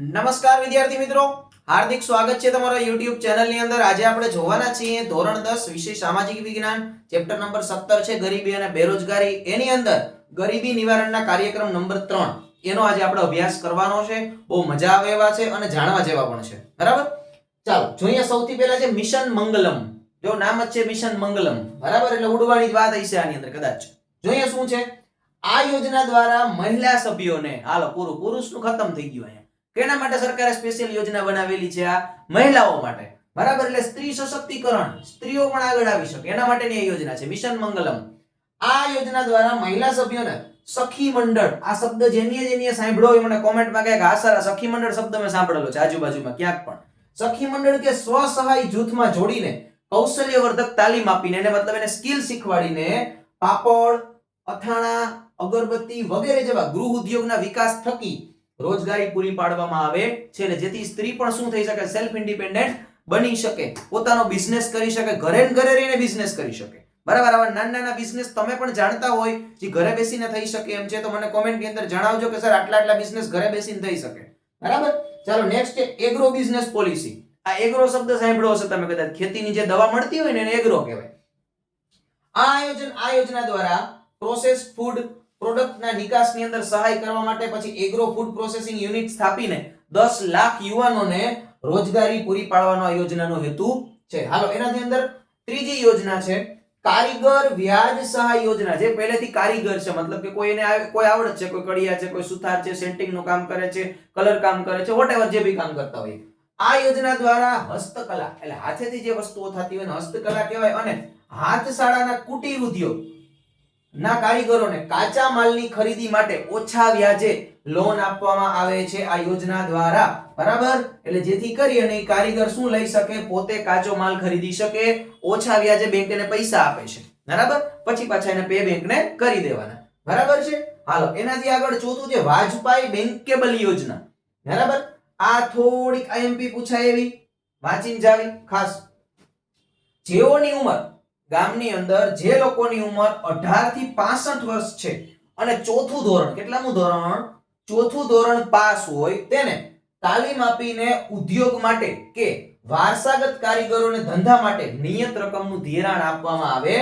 નમસ્કાર વિદ્યાર્થી મિત્રો. હાર્દિક સ્વાગત છે તમારા YouTube ચેનલની અંદર. આજે આપણે જોવાના છીએ ધોરણ 10 વિષય સામાજિક વિજ્ઞાન. ચેપ્ટર નંબર 17 છે ગરીબી અને બેરોજગારી. એની અંદર ગરીબી નિવારણના કાર્યક્રમ નંબર 3 એનો આજે આપણે અભ્યાસ કરવાનો છે. બહુ મજા આવે એવા છે અને જાણવા જેવા પણ છે. બરાબર? ચાલો, જોઈએ સૌથી પહેલા છે મિશન મંગલમ. જો નામ જ છે મિશન મંગલમ. બરાબર? એટલે ઉડવાની વાત હશે આની અંદર, કદાચ. જોઈએ શું છે? આ યોજના દ્વારા મહિલા સભ્યોને, હાલો, પૂરું, પુરુષનું ખતમ થઈ ગયું અહીંયા. કેના માટે સરકારે સ્પેશિયલ યોજના બનાવેલી છે આ? મહિલાઓ માટે. બરાબર? એટલે સ્ત્રી સશક્તિકરણ. સ્ત્રીઓ પણ આગળ આવી શકે. એના માટેની આ યોજના છે. મિશન મંગલમ. આ યોજના દ્વારા મહિલા સભ્યોને સખી મંડળ. આ શબ્દ જેની જેની સાંભળ્યો હોય મને કોમેન્ટમાં કહે કે હા, સર. સખી મંડળ શબ્દ મેં સાંભળેલો છે આજુબાજુમાં ક્યાંક પણ. સખી મંડળ કે સ્વ સહાય જૂથમાં જોડીને કૌશલ્યવર્ધક તાલીમ આપીને, એને મતલબ એને સ્કિલ શીખવાડીને પાપડ, અથાણા, અગરબત્તી વગેરે જેવા ગૃહ ઉદ્યોગના વિકાસ થકી રોજગારી પૂરી પાડવામાં આવે છે અને જેથી સ્ત્રી પણ શું થઈ શકે? સેલ્ફ ઇન્ડિપેન્ડન્ટ બની શકે. પોતાનો બિઝનેસ કરી શકે, ઘરે ઘરે રહીને બિઝનેસ કરી શકે. બરાબર? આવા નાના નાના બિઝનેસ તમે પણ જાણતા હોય જે ઘરે બેસીને થઈ શકે એમ છે તો મને કોમેન્ટની અંદર જણાવજો કે સર આટલા આટલા બિઝનેસ ઘરે બેસીને થઈ શકે. બરાબર? ચાલો નેક્સ્ટ છે એગ્રો બિઝનેસ પોલિસી આ એગ્રો શબ્દ સાંભળ્યો હશે તમે કદાચ. ખેતીની જે દવા મળતી હોય ને એને એગ્રો કહેવાય. આ આયોજન, આ યોજના દ્વારા પ્રોસેસ ફૂડ પ્રોડક્ટના નિકાસની અંદર સહાય કરવા માટે પછી એગ્રો ફૂડ પ્રોસેસિંગ યુનિટ સ્થાપીને 10 લાખ યુવાનોને રોજગારી પૂરી પાડવાનો આ યોજનાનો હેતુ છે. હાલો એનાથી અંદર ત્રીજી યોજના છે, કારીગર વ્યાજ સહાય યોજના, જે પહેલેથી કારીગર છે. મતલબ કે કોઈ એને કોઈ આવડત છે, કોઈ કડિયા છે, કોઈ સુથાર છે સેન્ટિંગનું કામ કરે છે, કલર કામ કરે છે વોટેવર જે બી કામ કરતા હોય. આ યોજના દ્વારા હસ્તકલા, એટલે હાથેથી જે વસ્તુઓ થતી હોય ને હસ્તકલા કહેવાય અને હાથશાળાના કુટીર ઉદ્યોગ ના કારીગરોને કાચા માલની ખરીદી માટે ઓછા વ્યાજે લોન આપવામાં આવે છે આ યોજના દ્વારા. બરાબર? એટલે જેથી કરી અને કારીગર શું લઈ શકે? પોતે કાચો માલ ખરીદી શકે, ઓછા વ્યાજે બેંક એને પૈસા આપે છે. બરાબર? પછી પાછા એને પે બેંકને કરી દેવાના. બરાબર છે? હાલો, એનાથી આગળ ચોથું છે વાજપાઈ બેંકેબલ યોજના. બરાબર? આ થોડીક આઈએમપી પૂછાય એવી. વાંચીને જાવી, ખાસ. જેઓની ઉંમર ગામની અંદર જે લોકોની ઉંમર 18 થી 65 વર્ષ છે અને ચોથું ધોરણ, કેટલામું ધોરણ? ચોથું ધોરણ પાસ હોય તેને તાલીમ આપીને ઉદ્યોગ માટે કે વારસાગત કારીગરોને ધંધા માટે નિયત રકમનું ધિરાણ આપવામાં આવે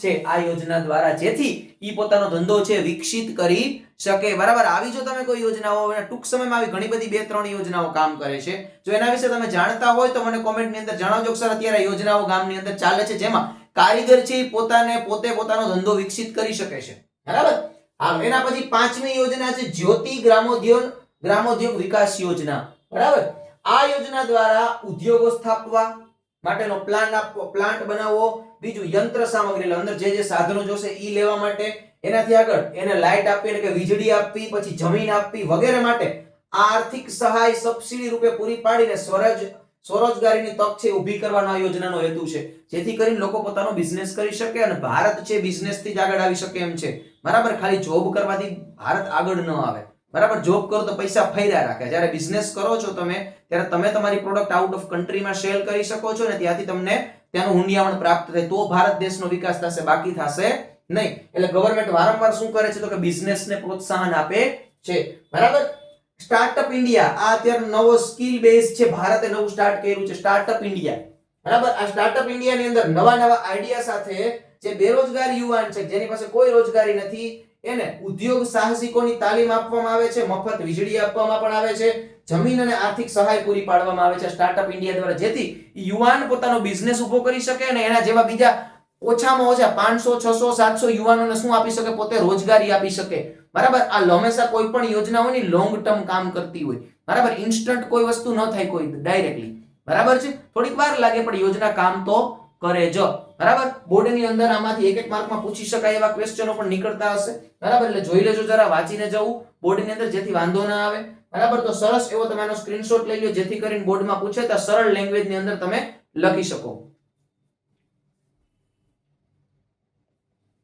છે. આ યોજના દ્વારા જેથી ઈ પોતાનો ધંધો છે વિકસિત કરી શકે. બરાબર, આવી જો તમે કોઈ યોજનાઓ ટૂંક સમયમાં આવી ઘણી બધી બે ત્રણ યોજનાઓ કામ કરે છે. જો એના વિશે તમે જાણતા હોય તો મને કોમેન્ટની અંદર જણાવજો. સર અત્યારે યોજનાઓ ગામની અંદર ચાલે છે, જેમાં કારીગર છે પોતાને પોતે પોતાનો ધંધો વિકસિત કરી શકે છે. બરાબર? હા એના પછી પાંચમી યોજના છે જ્યોતિ ગ્રામોદ્યોગ ગ્રામોદ્યોગ વિકાસ યોજના. બરાબર? આ યોજના દ્વારા ઉદ્યોગો સ્થાપવા માટેનો પ્લાન પ્લાન્ટ બનાવવો, બીજું યંત્ર સામગ્રી અંદર જે જે સાધનો જોશે ઈ લેવા માટે, એનાથી આગળ એને લાઇટ આપવી એટલે કે વીજળી આપવી, પછી જમીન આપવી વગેરે માટે આર્થિક સહાય સબસિડી રૂપે પૂરી પાડીને સ્વરાજ, સ્વરોજગારીની તક છે ઊભી કરવાનો આ યોજનાનો હેતુ છે. જેથી કરીને લોકો પોતાનો બિઝનેસ કરી શકે અને ભારત છે બિઝનેસથી જ આગળ આવી શકે એમ છે. બરાબર? ખાલી જોબ કરવાથી ભારત આગળ ન આવે. બરાબર? જોબ કરો તો પૈસા ફર્યા રાખે. જ્યારે બિઝનેસ કરો છો તમે, ત્યારે તમે તમારી પ્રોડક્ટ આઉટ ઓફ કન્ટ્રીમાં સેલ કરી શકો છો ને ત્યાંથી તમને ત્યાંનું હુંડિયામણ પ્રાપ્ત થાય. તો ભારત દેશનો વિકાસ થશે, બાકી થશે નહીં. એટલે ગવર્મેન્ટ વારંવાર શું કરે છે તો કે બિઝનેસને પ્રોત્સાહન આપે છે. બરાબર? સ્ટાર્ટઅપ ઇન્ડિયા આ અત્યારે નવો સ્કિલ બેઝ છે. ભારતે નવું સ્ટાર્ટ કર્યું છે. સ્ટાર્ટઅપ ઇન્ડિયા બરાબર? આ સ્ટાર્ટઅપ ઇન્ડિયાની અંદર નવા નવા આઈડિયા સાથે જે બેરોજગાર યુવાન છે, જેની પાસે કોઈ રોજગારી નથી એને ઉદ્યોગ સાહસિકોની તાલીમ આપવામાં આવે છે, મફત વીજળી આપવામાં પણ આવે છે, જમીન અને આર્થિક સહાય પૂરી પાડવામાં આવે છે. સ્ટાર્ટઅપ ઇન્ડિયા દ્વારા જેથી યુવાન પોતાનો બિઝનેસ ઊભો કરી શકે અને એના જેવા બીજા ઓછામાં ઓછા પાંચસો, છસો, સાતસો યુવાનોને શું આપી શકે? પોતે રોજગારી આપી શકે. બરાબર? આ હંમેશા કોઈ પણ યોજના હોય ને લોંગ ટર્મ કામ કરતી હોય. બરાબર? ઇન્સ્ટન્ટ કોઈ વસ્તુ ન થાય કોઈ ડાયરેક્ટલી બરાબર છે? થોડીક વાર લાગે, પણ યોજના કામ તો કરે જ. બરાબર? બોર્ડની અંદર આમાંથી એક એક માર્કમાં પૂછી શકાય એવા ક્વેશ્ચનો પણ નીકળતા હશે. બરાબર? એટલે જોઈ લેજો જરા, વાંચીને જવું. બોર્ડની અંદર જેથી વાંધો ના આવે. બરાબર? તો સરસ એવો તમે સ્ક્રીનશોટ લઈ લો જેથી કરીને બોર્ડમાં પૂછે તો સરળ લેંગ્વેજની અંદર તમે લખી શકો.